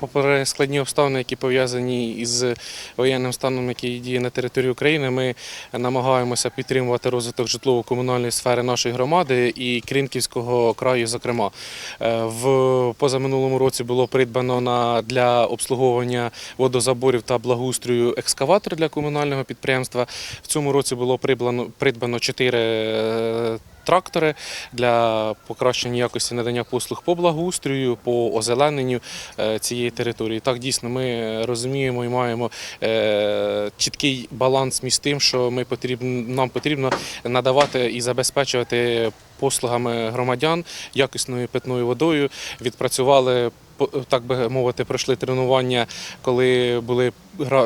попри складні обставини, які пов'язані із воєнним станом, який діє на території України, ми намагаємося підтримувати розвиток житлово-комунальної сфери нашої громади і Крінківського краю, зокрема. Е, В позаминулому році було придбано на для обслуговування водозаборів та благоустрою екскаватор для комунального підприємства. В цьому році було придбано чотири е, трактори для покращення якості надання послуг по благоустрою, по озелененню е, цієї території. Так дійсно ми розуміємо і маємо е, чіткий баланс між тим, що ми потрібно, нам потрібно надавати і забезпечувати послугами громадян якісною питною водою. Відпрацювали так би мовити, пройшли тренування, коли були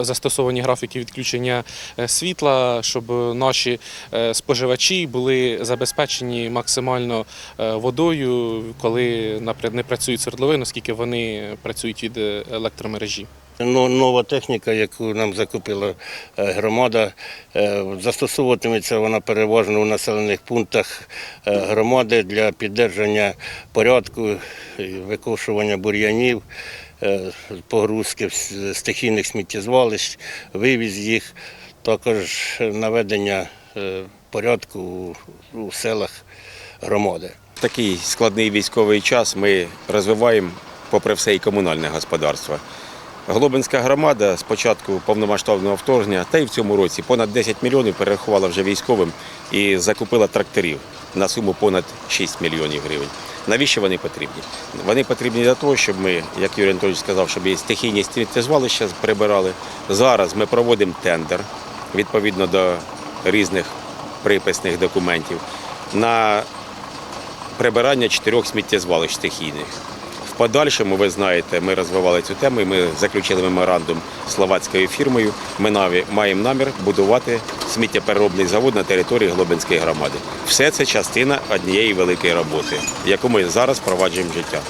застосовані графіки відключення е, світла, щоб наші е, споживачі були забезпечені максимально е, водою, коли не працюють свердловини, оскільки вони працюють від електромережі. Ну, Нова техніка, яку нам закупила е, громада, е, застосовуватиметься вона переважно у населених пунктах е, громади для підтримання порядку, викошування бур'янів, погрузки стихійних сміттєзвалищ, вивіз їх, також наведення порядку у селах громади. Такий складний військовий час ми розвиваємо, попри все, і комунальне господарство. Глобинська громада з початку повномасштабного вторгнення та й в цьому році понад 10 мільйонів перерахувала вже військовим і закупила тракторів на суму понад 6 мільйонів гривень. Навіщо вони потрібні? Вони потрібні для того, щоб ми, як Юрій Анатолійович сказав, щоб і стихійні сміттєзвалища прибирали. Зараз ми проводимо тендер відповідно до різних приписних документів на прибирання чотирьох сміттєзвалищ стихійних. Подальшому, ви знаєте, ми розвивали цю тему. і Ми заключили меморандум з словацькою фірмою. Ми наві- маємо намір будувати сміттєпереробний завод на території Глобинської громади. Все це частина однієї великої роботи, яку ми зараз впроваджуємо життя.